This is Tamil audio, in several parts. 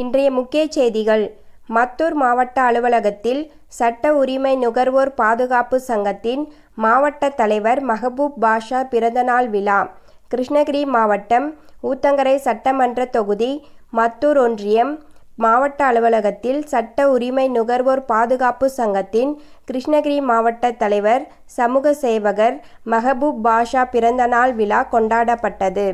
இன்றைய முக்கிய செய்திகள். மத்தூர் மாவட்ட அலுவலகத்தில் சட்ட உரிமை நுகர்வோர் பாதுகாப்பு சங்கத்தின் மாவட்ட தலைவர் மஹபூப் பாஷா பிறந்தநாள் விழா. கிருஷ்ணகிரி மாவட்டம் ஊத்தங்கரை சட்டமன்ற தொகுதி மத்தூர் ஒன்றியம் மாவட்ட அலுவலகத்தில் சட்ட உரிமை நுகர்வோர் பாதுகாப்பு சங்கத்தின் கிருஷ்ணகிரி மாவட்ட தலைவர் சமூக சேவகர் மஹபூப் பாஷா பிறந்தநாள் விழா கொண்டாடப்பட்டது.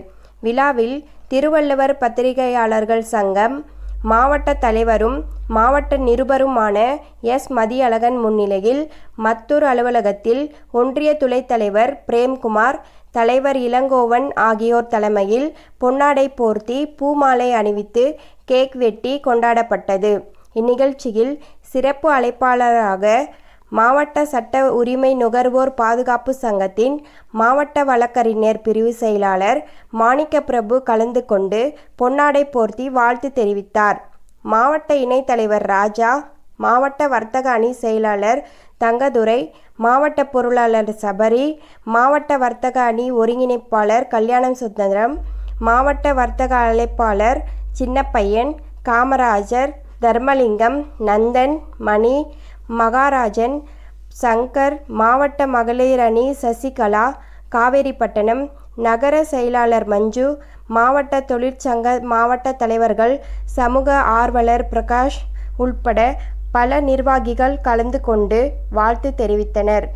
விழாவில் திருவள்ளுவர் பத்திரிகையாளர்கள் சங்கம் மாவட்ட தலைவரும் மாவட்ட நிருபருமான எஸ். மதியழகன் முன்னிலையில் மத்தூர் அலுவலகத்தில் ஒன்றிய துணைத் தலைவர் பிரேம்குமார் தலைவர் இளங்கோவன் ஆகியோர் தலைமையில் பொன்னாடை போர்த்தி பூமாலை அணிவித்து கேக் வெட்டி கொண்டாடப்பட்டது. இந்நிகழ்ச்சியில் சிறப்பு அழைப்பாளராக மாவட்ட சட்ட உரிமை நுகர்வோர் பாதுகாப்பு சங்கத்தின் மாவட்ட வழக்கறிஞர் பிரிவு செயலாளர் மாணிக்கப்பிரபு கலந்து கொண்டு பொன்னாடை போர்த்தி வாழ்த்து தெரிவித்தார். மாவட்ட இணைத்தலைவர் ராஜா மாவட்ட வர்த்தக அணி செயலாளர் தங்கதுரை மாவட்ட பொருளாளர் சபரி மாவட்ட வர்த்தக அணி ஒருங்கிணைப்பாளர் கல்யாணம் சுந்தரம் மாவட்ட வர்த்தக அழைப்பாளர் சின்னப்பையன் காமராஜர் தர்மலிங்கம் நந்தன் மணி மகாராஜன் சங்கர் மாவட்ட மகளிர் அணி சசிகலா காவேரிப்பட்டணம் நகர செயலாளர் மஞ்சு மாவட்ட தொழிற்சங்க மாவட்ட தலைவர்கள் சமூக ஆர்வலர் பிரகாஷ் உள்பட பல நிர்வாகிகள் கலந்து கொண்டு வாழ்த்து தெரிவித்தனர்.